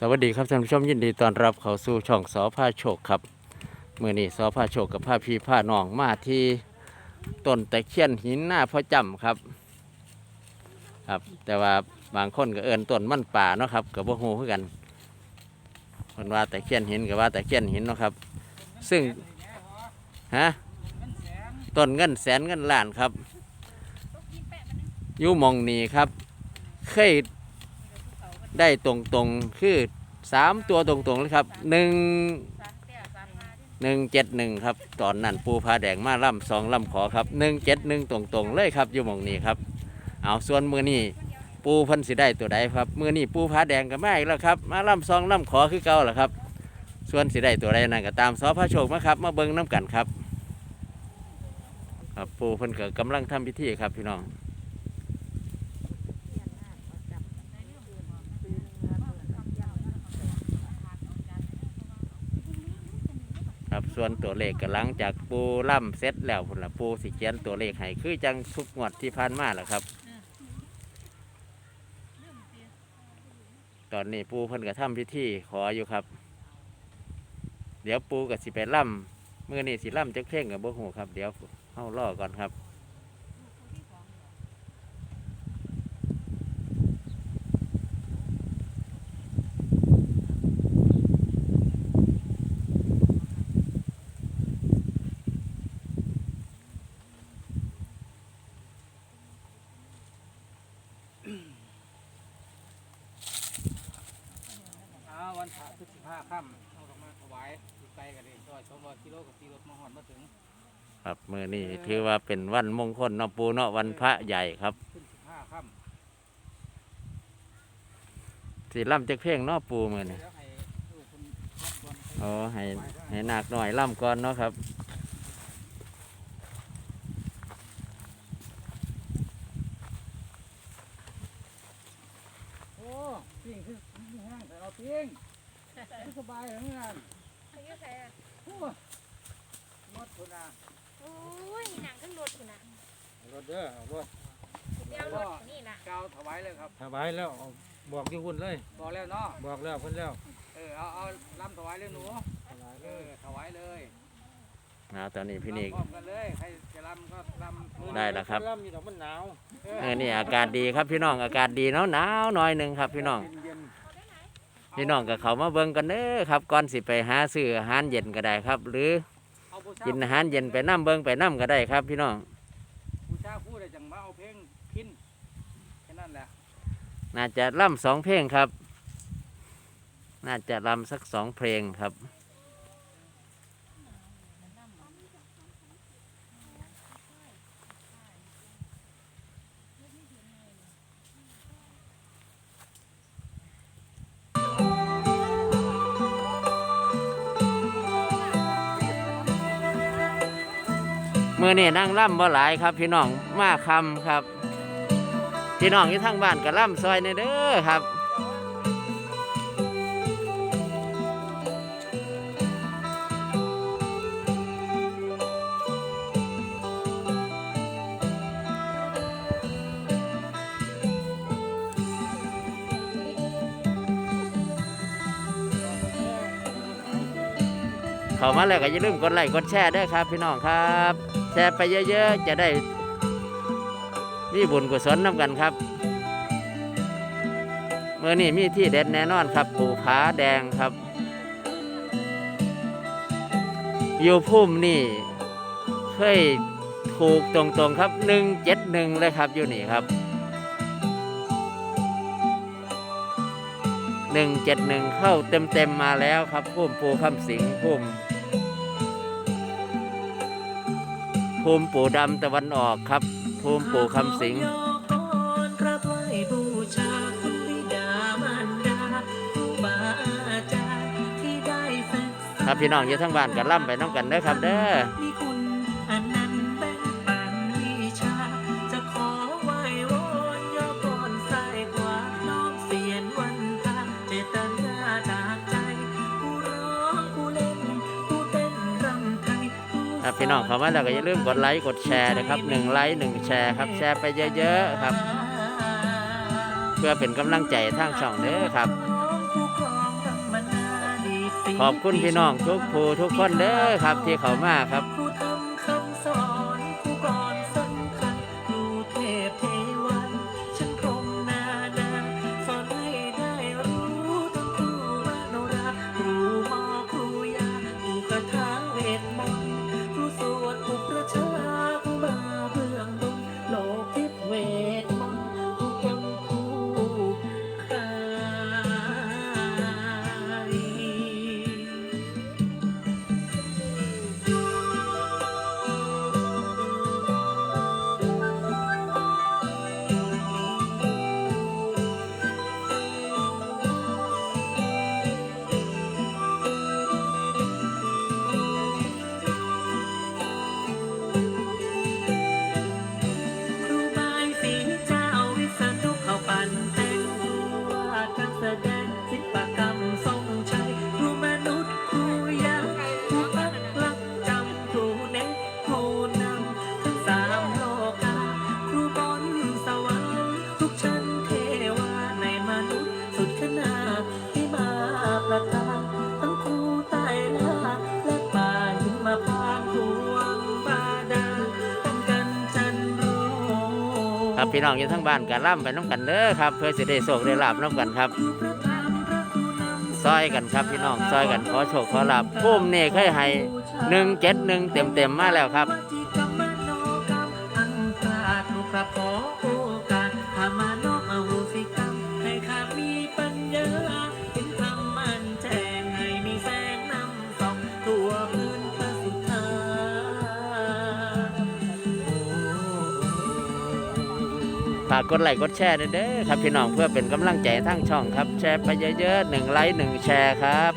สวัสดีครับท่านผู้ชมยินดีต้อนรับเข้าสู่ช่องสอผ้าโชคครับเมื่อนี้สอผ้าโชคกับผ้าพี่ผ้าน้องมาที่ต้นตะเคียนหินหน้าพ่อจำครับ ครับ แต่ว่าบางคนก็เอินต้นมันป่าเนาะครับกับบ่ฮู้คือกันคนว่าตะเคียนหินกับว่าตะเคียนหินเนาะครับ ซึ่งฮะต้นเงินแสนเงินล้านครับอยู่มองนี้ครับ เคย ได้ตรงตรงคือสามตัวตรงตรงเลยครับหนึ่งหนึ่งเจ็ดหนึ่งครับ ตอนนั้นปูพาแดงมาล่ำสองล่ำขอครับหนึ่งเจ็ดหนึ่งตรงตรงเลยครับอยู่หมองนี้ครับ เอาส่วนมือนี้ปูพันสิได้ตัวใดครับมือนี้ปูพาแดงก็มาอีกแล้วครับ มาล่ำสองล่ำขอคือเก่าแล้วครับ ส่วนสิได้ตัวใดนั่นก็ตามซอพระโชคมาครับ มาเบิ้งน้ำกันครับครับปูเพิ่นก็กำลังทำพิธีครับพี่น้อง ครับ ส่วนตัวเลขก็หลังจากปูล่ำเสร็จแล้วพุ่นละปูสิเขียนตัวเลขให้คือจังทุกงวดที่ผ่านมาแหละครับ ตอนนี้ปูเพิ่นก็ทำพิธีขออยู่ครับ เดี๋ยวปูกับสิไปล่ำเมื่อนี้สิล่ำจะเพ่งกับบ่หูครับ เดี๋ยวเข้าล่อก่อนครับ วันพระพฤษภาค่ำเอาลงมาถวายอยู่ไกลกันเลยซอยสองร้อยกิโลกับตีรถมาหอดมาถึงครับมื่อนี้ถือว่าเป็นวันมงคลเนาะปูเนาะวันพระใหญ่ครับขึ้นสิบห้าค่สิล่ำจักเพ่งเนาะปูมื่อำนี้แล้วให้ลูกคุณรับก่อนอ๋อให้ให้หนักหน่อยล่ำก่อนเนาะครับ โอ้ปิ้งคือแห้งแต่เราปิ้งคือสบายเหมือนกัน อายุแท้ โอ้หมดคุณอะ โอ้ยหนังขึ้นรถอยู่นะ รถเด้อเอารถ เดี๋ยวรถนี่ล่ะ กาว ถวายเลยครับถวายแล้วเอาบอกที่คุณเลย บอกแล้วเนาะบอกแล้วเพิ่นแล้วเออเอาเอาลำถวายเลยหนูถวายเอเลยอถวายเลยนะตอนนี้พี่นิก ลำพร้อมกันเลยใครจะลำก็ลำมือได้แล้วครับล่ำอยู่ดอกมันหนาวเออนี่อากาศดีครับพี่น้องอากาศดีเนาะหนาวหน่อยหนึ่งครับพี่น้อง เย็นพี่น้องกับเขามาเบิ่งกันเด้อครับก่อนสิไปหาซื้ออาหารเย็นก็ได้ครับ หรือๆเอาบูชากินอาหารเย็นไปน้ำเบิ่งไปน้ำก็ได้ครับ พี่น้อง บูชาพูดอะไรจังมาเอาเพลงพินแค่ นแหละน่าจะล่ำสองเพลงครับ น่าจะล่ำสักสองเพลงครับเมื่อนี่นั่งล่ำบ่หลายครับ พี่น้องมาคำครับ พี่น้องที่ทั้งบ้านก็ล่ำซอยในเด้อครับเข้ามาแล้วก็อย่าลืมกดไลค์กดแชร์ด้วยครับ พี่น้องครับ แชร์ไปเยอะๆ จะได้ มีบุญกุศลน้ำกันครับเมื่อนี้มีที่เด็ดแน่นอนครับปู่ผาแดงครับ อยู่พุ่มนี่เคยถูกตรงๆครับหนึ่งเจ็ดหนึ่งเลยครับอยู่นี่ครับหนึ่งเจ็ดหนึ่งเข้าเต็มๆมาแล้วครับพุ่มปูคำสิงพุ่ม ภูมิปู่ดำตะวันออกครับ ภูมิปู่คำสิงกราบไหว้บูชาคุณบิดามารดาครูบาอาจารย์ที่ได้ศึกษาครับพี่น้องอยู่ทั้งบ้านกันล่ำไปน้องกันเด้อครับเด้อมีคุณอั ครับพี่น้องเข้ามาแล้วก็อย่าลืมกดไลค์กดแชร์นะครับหนึ่งไลค์หนึ่งแชร์ครับแชร์ไปเยอะๆครับ เพื่อเป็นกำลังใจทางช่องเด้อครับ ขอบคุณพี่น้องทุกผู้ทุกคนเด้อครับที่เขามาครับ ครับพี่น้องอยู่ทั้งบ้านกันร่ำไปน้ำกันเด้อครับ เพื่อสิได้โชคได้ลาบน้ำกันครับซอยกันครับพี่น้องซอยกันขอโชคขอลาบพุ่มนี่เคยให้หนึ่งเจ็ดหนึ่งเต็มเต็มมาแล้วครับากกดไลค์กดแชร์ด้วยเด้อครับพี่น้องเพื่อเป็นกำลังใจทั้งช่องครับแชร์ไปเยอะๆหนึ่งไลค์หนึ่งแชร์ครับ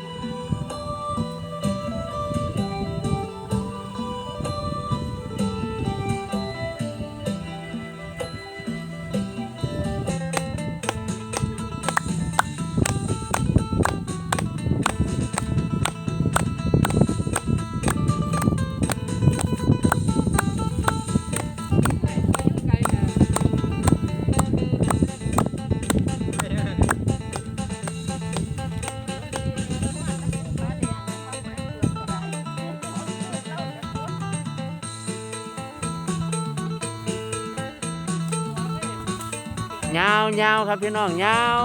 ยาวยาวครับพี่น้องยาว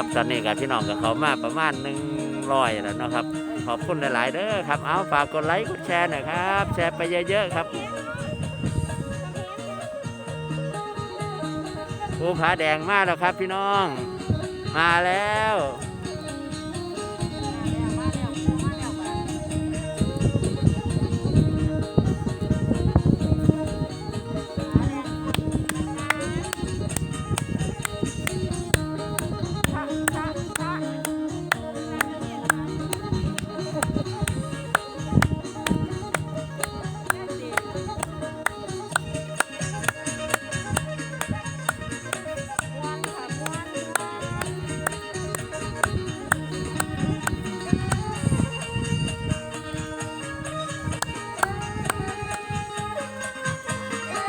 ครับตอนนี้กับพี่น้องกับเขามาประมาณหนึ่งร้อยแล้วนะครับ ขอบคุณหลาย ๆ เด้อครับ เอาฝากกดไลค์กดแชร์หน่อยครับ แชร์ไปเยอะ ๆ ครับ ภูผาแดงมาแล้วครับพี่น้อง มาแล้ว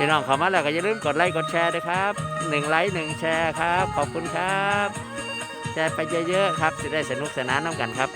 พี่น้องเข้ามาแล้วก็อย่าลืมกดไลค์กดแชร์ด้วยครับหนึ่งไลค์หนึ่งแชร์ครับ ขอบคุณครับ แชร์ไปเยอะๆครับจะได้สนุกสนานน้ำกันครับ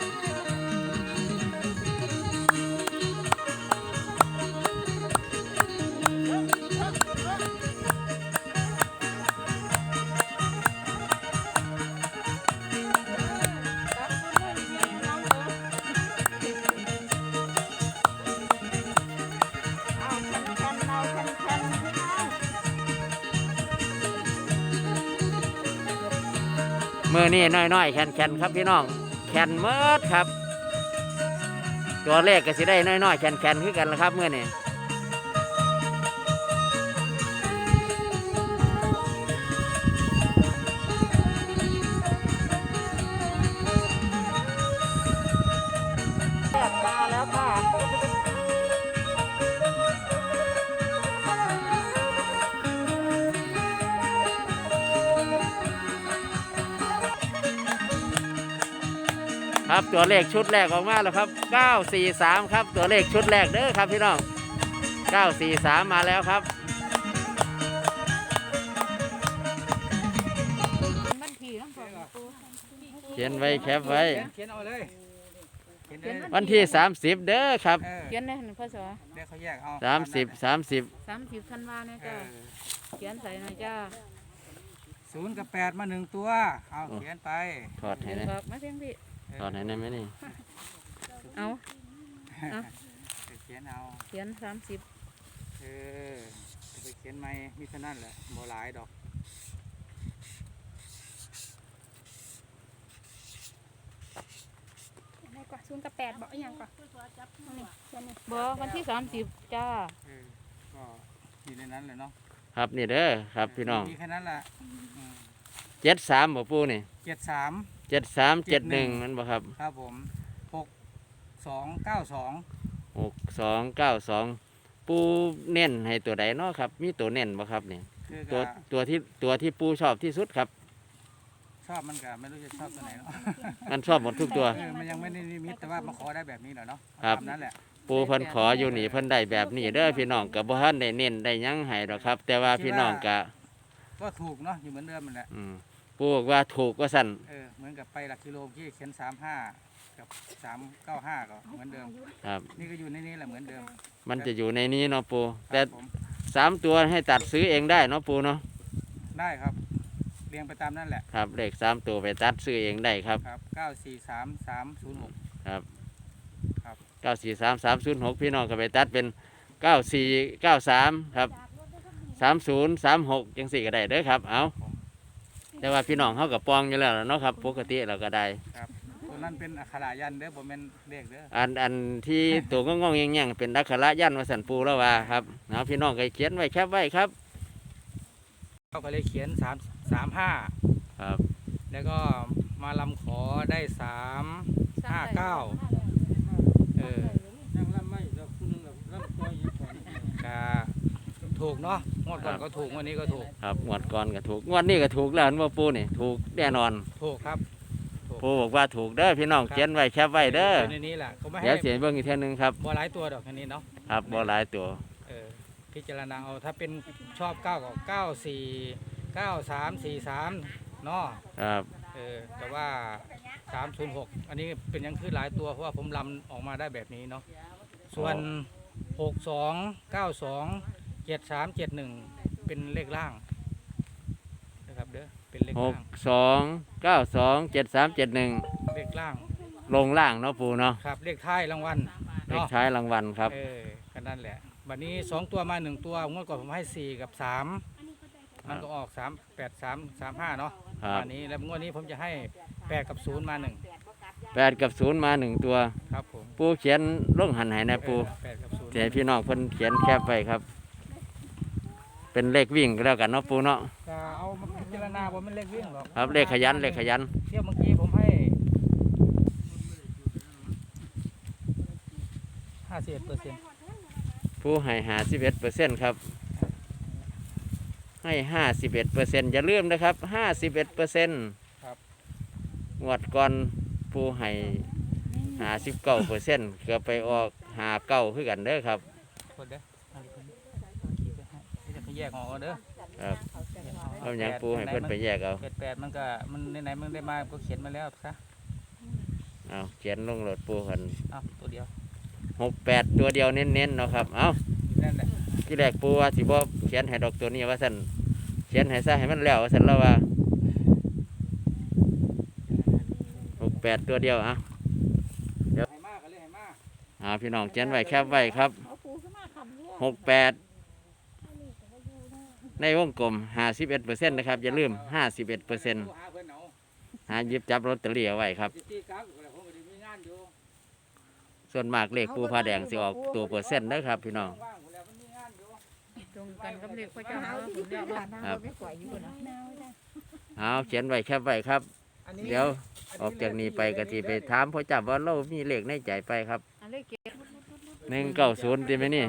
นี่น้อยๆแคนๆครับพี่น้องแคนเมิดครับ ตัวเลขก็สิได้น้อยๆแคนๆคือกันละครับเมื่อนี่ ครับ ตัวเลขชุดแรกออกมาแล้วครับ 943 ครับ ตัวเลขชุดแรกเด้อครับพี่น้อง 943 มาแล้วครับบ้านผีต้องบอกปูเขียนไว้แคปไว้เขียนเขียนเอาเลยเขียนเลยวันที่ 30 เด้อครับเออเขียนในหันพ่อสอเดี๋ยวเขาแยกเอา30 30 สามสิบธันวาเนี่ยเอจ้าอเขียนใส่หน่อยจ้าศูนย์กับแปดมาหนึ่งตัว เอาเขียนไปถอดให้นะบอกมาเพียงพี่ ถอดให้นะไหมนี่เอาเอาเขียนเอาเขียนสามสิบเออจะไปเขียนไม่มีเท่านั้นแหละโบหลายดอกไหนกว่าศูนย์กับแปดบอกอหย่างก่อนนี่เขียนนี่บอกวันที่สามสิบจ้าเออก็อยู่ในนั้นเลยเนาะครับนี่เด้อครับพี่น้องมีแค่นั้นแหละ73บ่ปูนี่เจ็ดสาม73 71นั่นบ่ครับครับผมหกสองเก้าสอง6292ปูเน้นให้ตัวใดเนาะครับ มีตัวเน้นบ่ครับนี่คือตัวก็ตัวที่ตัวที่ปูชอบที่สุดครับ ชอบมันก็ไม่รู้จะชอบตัวไหนเนาะมันชอบหมดทุกตัว เออมันยังไม่ได้นิมิตแต่ว่ามาขอได้แบบนี้แหละเนาะครับ ตามนั้นแหละ ปูเพิ่นขออยู่นี่เพิ่นได้แบบนี้เด้อพี่น้องก็บ่ทันได้เน้นได้หยังให้ดอกครับ แต่ว่าพี่น้องก็ก็ถูกเนาะอยู่เหมือนเดิมมันแหละ อืม ปูบอกว่าถูกว่าสั่นเออเหมือนกับไปหลักกิโลที่เขียนสามห้ากับสามเก้าห้าก็เหมือนเดิม ครับ นี่ก็อยู่ในนี้แหละเหมือนเดิมมันจะอยู่ในนี้เนาะปูคแต่รับผมสามตัวให้ตัดซื้อเองได้เนาะปูเนาะได้ครับ เรียงไปตามนั่นแหละครับเลขสามตัวไปตัดซื้อเองได้ครับ ครับเก้าสี่สามสามศูนย์หก ครับครับ เก้าสี่สามสามศูนย์หกพี่น้องก็ไปตัดเป็นเก้าสี่เก้าสามครับสามศูนย์สามหกจังสี่ก็ได้เด้อครับ เอา แต่ว่าพี่น้องเขากับปองอยู่แล้วล่ะเนาะครับปกติเราก็ได้ครับตัวนั้นเป็นอักขระยันต์เด้อผมเป็นเลขเด้อ อันอันที่ตัวก็งองๆแงงๆเป็นอักขระยันต์วสันปูแล้วว่าครับเอาพี่น้องก็เขียนไว้แคปไว้ครับ เขาก็เลยเขียนสามสามห้าครับ แล้วก็มาลำขอได้สามห้าเก้าเออยังลำไม่เราคุณนึงแบบลำตัวอยู่ก่อนก็ ถูกเนาะงวดก่อนก็ถูกงวันนี้ก็ถูกครับงวดก่อนก็ถูกงวดนี้ก็ถูกแล้วเห็นว่าปูนี่ถูกแน่นอนถูกครับปูบอกว่าถูกเด้อพี่น้องเขียนไว้แคปไว้เด้ออยู่ในนี้แหละเขาไม่ให้เดี๋ยวเสียงเบิ่งอีกเท่านึงครับบัวหลายตัวดอกแค่นี้เนาะครับบ่หลายตัวเออพิจารณาเอาถ้าเป็นชอบเก้าก็เก้าสี่เก้าสามสี่สามเนาะครับเออแต่ว่าสามศูนย์หกอันนี้เป็นยังคือหลายตัวเพราะว่าผมลำออกมาได้แบบนี้เนาะส่วนหกสองเก้าสอง เจ็ดสามเจ็ดหนึ่งเป็นเลขล่างนะครับเด้อเป็นเลขหกล่าง สองเก้าสองเจ็ดสามเจ็ดหนึ่งเลขล่างลงล่างเนาะปูเนาะครับ เลขท้ายรางวัลเลขเนาะท้ายรางวัลครับ เออก็นั่นแหละวันนี้สองตัวมาหนึ่งตัวงวดก่อนผมให้สี่กับสามมันก็ออกสามแปดสามสามห้าเนาะครับวันนี้แล้วงวดนี้ผมจะให้แปดกับศูนย์มาหนึ่งแปดกับศูนย์มาหนึ่งตัว ครับผมปูเขียนลงหันให้นะปูเออแปดกับศูนย์ เสียพี่น้องเพิ่นเขียนแคบไว้ครับ เป็นเลขวิ่งก็แล้วกันเนาะปูเนาะจะเอามาพิจารณาว่ามันเลขวิ่งหรอกครับเลขขยันเลขขยันเที่ยวเมื่อกี้ผมให้ห้าสิบเปอร์เซ็นต์ผู้ให้หาสิบเอ็ดเปอร์เซ็นต์ครับ ให้ห้าสิบเอ็ดเปอร์เซ็นต์อย่าลืมนะครับห้าสิบเอ็ดเปอร์เซ็นต์ครับงวดก่อนผู้ให้หาสิบเก้าเปอร์เซ็นต์เกือบไปออกหาเก้าคือกันเด้อครับคนเด้อ แยกออกเอาเด้อครับแยกออกเอาอย่างปูให้เพิ่นไปแยกเอาแปดแปดมันก็มันไหนๆมันได้มาก็เขียนมาแล้วซะเอาเขียนลงรถปูกันเอาตัวเดียวหกแปดตัวเดียวเน้นๆเนาะครับเอาอยู่นั่นแหละที่แรกปูว่าสิบ่เขียนให้ดอกตัวนี้ว่าสันเขียนให้ซะให้มันแล้วว่าสันแล้วว่าหกแปดตัวเดียวอะให้มากก็เลยให้มากอ่าพี่น้องเขียนไว้แคบไว้ครับหกแปด ในวงกลมห้าสิบเปอร์เซ็นต์นะครับ อย่าลืมห้าสิบเปอร์เซ็นต์หาหยิบจับลอตะเตอรี่เอาไว้ครับ ส่วนมากเลขปูพาแดงสิออกตัวเปอร์เซ็นต์เด้อครับ พี่น้องตรงกันกับเลขพระเจ้าเนาะผมเรียกว่าครับเอาเขียนไว้แคบไว้ครับ เดี๋ยวออกจากนี้ไปก็สิไปถามพ่อจับว่าเรามีเลขในใจไปครับหนึ่งเก้าศูนย์ดีไหมนี่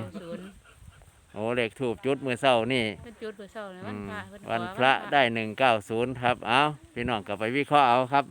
โอ้เลขถูกจุดมือเศร้านี่เป็นจุดเปิดเสาร์ในอืวันมพระเพิ่นขอวันพระได้หนึ่งเก้าศูนย์ครับ เอาพี่น้องกลับไปวิเคราะห์เอาครับ